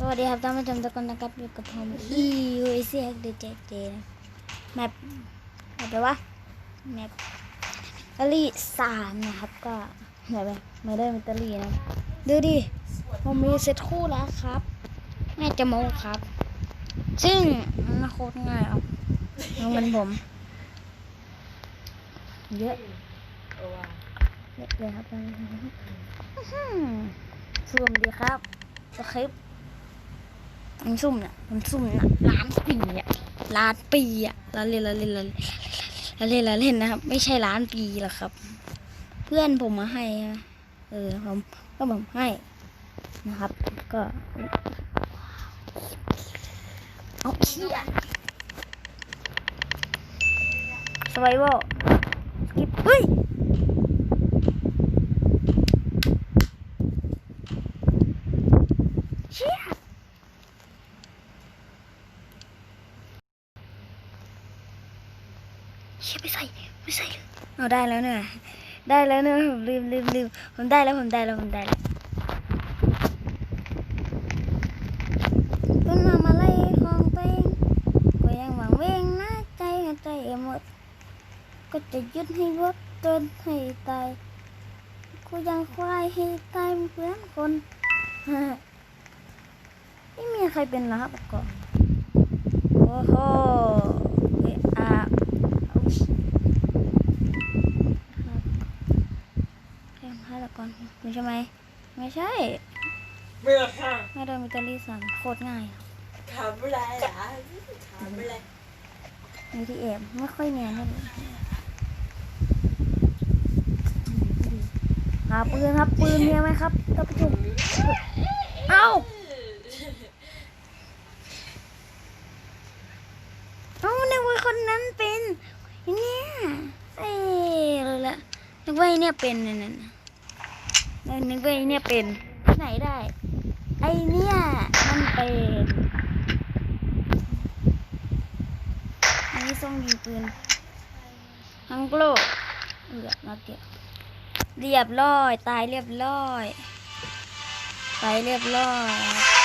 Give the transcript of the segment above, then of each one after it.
สวัสดีครับท่านผู้ชมทุกคนนะครับอยู่กับผมอียูเอซีเอ็กดีเจเจแมปอะไรวะแมปอิตาลีสามนะครับก็แบบไม่ได้อิตาลี่นะดูดิผมมีเซตคู่แล้วครับแม่จะโมครับ ซึ่งมันโคตรง่ายเอาลงเป็นผม เยอะเยอะเลยครับตอนนี้อื้อหือสุ่มดีครับสคริปต์ มันซุ่มเนี่ยมันซุ่มเนี่ยล้านปีอะล้านปีอะเราเล่นเราเล่นเราเล่นเราเล่นเราเล่นนะครับ ไม่ใช่ล้านปีหรอกครับ เพื่อนผมมาให้เออผมก็ผมให้นะครับ ก็เอาเชี่ยสไวเวอร์สกิปเฮ้ย เชี่ยไม่ใส่ไม่ใส่เลยเอาได้แล้วเนี่ยได้แล้วเนี่ยผมลืมลืมลืมผมได้แล้วผมได้แล้วผมได้แล้วต้นมามาไล่ของตัวเองก็ยังหวังเวงน้าใจให้ใจหมด ก็จะยึดให้รถจนให้ตายกูยังควายให้ตายเหมือนคนไม่มีใครเป็นเหรอครับก่อนโอ้โหเอะอะอุ๊ยครับแข่งฆาตกร ไม่ใช่ไหม ไม่ใช่ เมื่อค่ะไม่โดนมิตาลีสันโคตรง่ายครับถามอะไรเหรอถามอะไรมีที่แอบไม่ค่อยเนียนเท่าไหร่หาปืนครับ ปืนมีไหมครับท่านผู้ชมเอ้าเอ้านึกว่าคนนั้นเป็นไอ้เนี่ยเอ้ยรู้ละนึกว่าไอ้เนี่ยเป็นนั่นน่ะ เออนึกว่าไอ้เนี่ยเป็นที่ไหนได้ ไอ้เนี่ยมันเป็นอันนี้ส่งยิงปืนฮังโกลเอือนัดเดียวเรียบร้อย ตายเรียบร้อยตายเรียบร้อย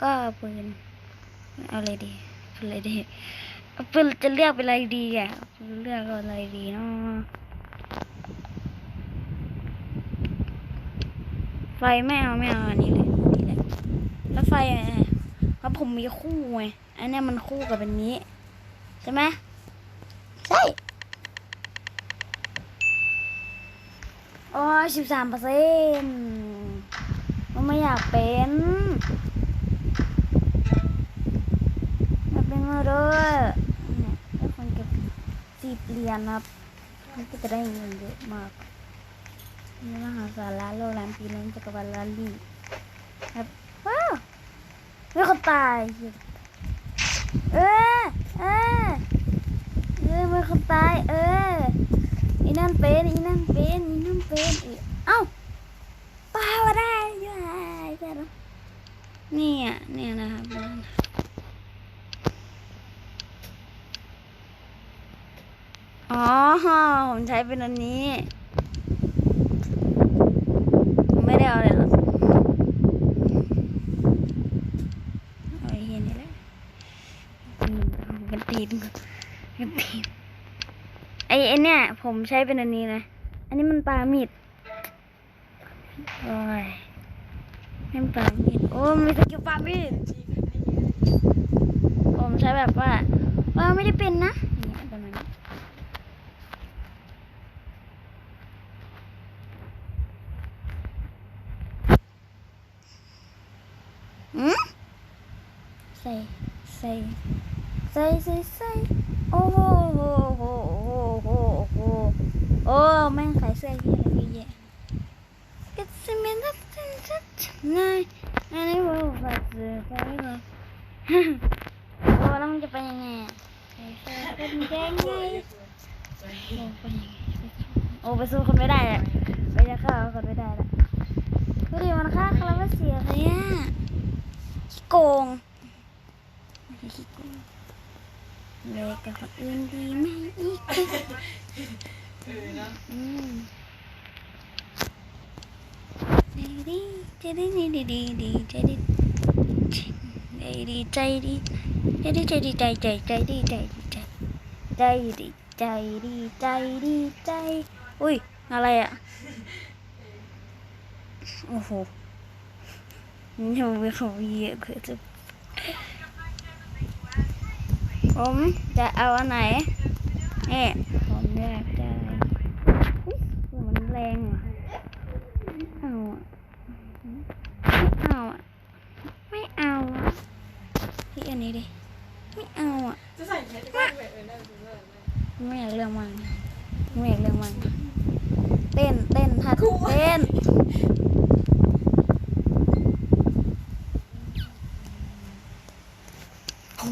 ก็ปืนเอาอะไรดีเอาอะไรดีเอาปืนจะเลือกเป็นอะไรดีอะเลือกเอาอะไรดีเนาะไฟไม่เอาไม่เอาอันนี้เลยนี่แหละแล้วไฟอะเพราะผมมีคู่ไงอันเนี้ยมันคู่กับอันนี้ ใช่ไหมใช่โอ้สิบสามเปอร์เซ็นต์มันไม่อยากเป็นอยากเป็นมาด้วยเนี่ยได้คนเก็บ สิบเหรียญครับมันก็จะได้เงินเยอะมากนี่มหาศาลล้านโลล้านปีล้นจักรวาลลาลี่ครับว้าวไม่คนตายเออเออเออไมันคนตายเอออีนั่นเป็นอีนั่นเป็นอีนั่นเป็นอีเอ้าปลามาได้ยังไงใช่ไหมเนี่ยเนี่ยนะครับ อ๋อ ผมใช้เป็นอันนี้ผมไม่ได้เอาเลยหรอกเอาไอ้เฮียนี่แหละอืมเอากันตีนกันตีนไอ้ไอ้เนี่ย ผมใช้เป็นอันนี้นะ อันนี้มันปลามีดโอ้ยนี่ปลามีดโอ้มีสกิลปลามีดผมใช้แบบว่าว่าไม่ได้เป็นนะอย่างเงี้ยประมาณนี้ อืมใส่ใส่ใส่ใส่ใส่โอ้โหโหโหโหโหโหโอ้แม่งขายเสื้อที่อะเยอะแยะก็จะมีนักเต้นชัดนายอันนี้ว่าแบบเสือไปเลยโอ้แล้วมันจะไปยังไงอะใส่เสื้อเป็นยังไงโอ้ไปยังไงโอ้ไปสู้คนไม่ได้อะไปจะฆ่าคนไม่ได้ละดูดิมันฆ่าคาราบาเสียเลยอะ โกงเลยกับคนอื่นดีไหมอีกดีดีใจดีดีดีดีดีใจดีใจดีใจดีใจดีใจดีใจใจใจดีใจดีใจใจดีใจดีใจดีใจอุ้ยอะไรอะโอ้โห ทำไมเขาเยอะเกินจะผมจะเอาอันไหนเนี่ยผมเลือกได้มันแรงอะเอาอะไม่เอาอะไม่เอาอะพี่อันนี้ดิไม่เอาอะจะใส่แค่ที่บ้านไปเออได้ไม่อยากเรื่องมันไม่อยากเรื่องมัน เต้นเต้นทัดเต้น ไป แ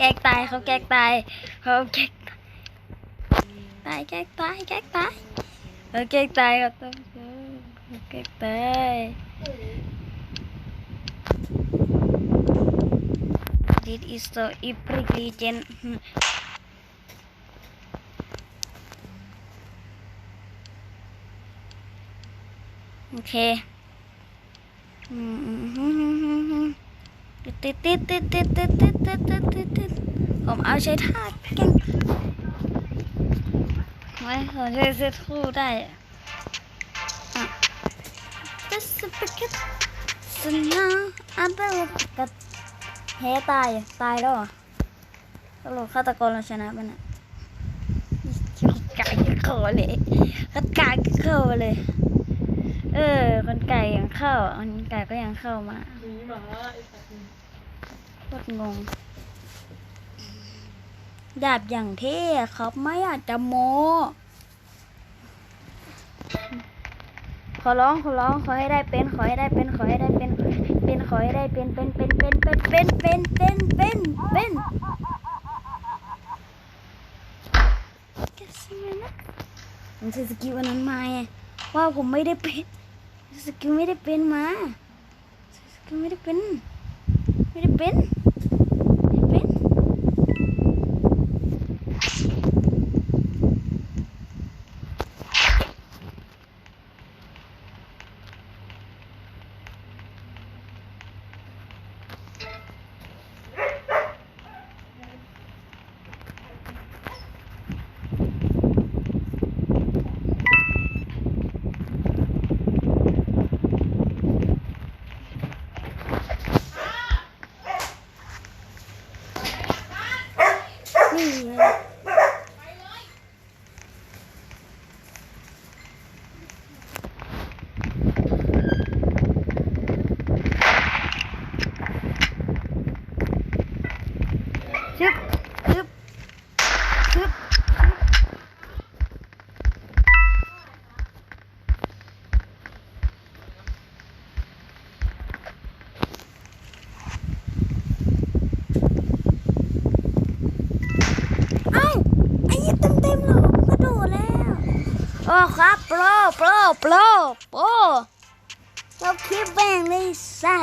กล้งตายเขาแกล้งตายเขาแกล้งตายแกล้งตายแกล้งตายเขาแกล้งตายเขาต้องเขาแกล้งตาย This is so epic legend โอเคอืม ติดติดติดติดติดติดติดติดติดติดผมเอาใช้ท่าเก่งไว้ผมใช้เซตคู่ได้อะอะ Just a bucket สนาอันเดอร์กับแพ้ตายตายแล้วตลกฆาตกรเราชนะไปน่ะไก่เข้าเลยคนไก่เข้าเลย เออคนไก่ยังเข้าคนไก่ก็ยังเข้ามามีหมาไอ้สั ตรงง ดาบอย่างเท่ครับไม่อยากจะโมขอร้องขอร้องขอให้ได้เป็นขอให้ได้เป็นขอให้ได้เป็นเป็นขอให้ได้เป็นเป็นเป็นเป็นเป็นเป็นเป็นเป็นเป็นเป็นมานใช้สกิลอันนั้นมาไงว่าผมไม่ได้เป็นสกิลไม่ได้เป็นมาสกิลไม่ได้เป็นไม่ได้เป็นไม่ได้เป็น นี่ไงชึบชึบชึบเอ้าไอ้เต็มเต็มๆเลยกระโดดแล้วโอ้ ครับโปรโปรโปรโปรเราคลิปแบ่งเลยสัตว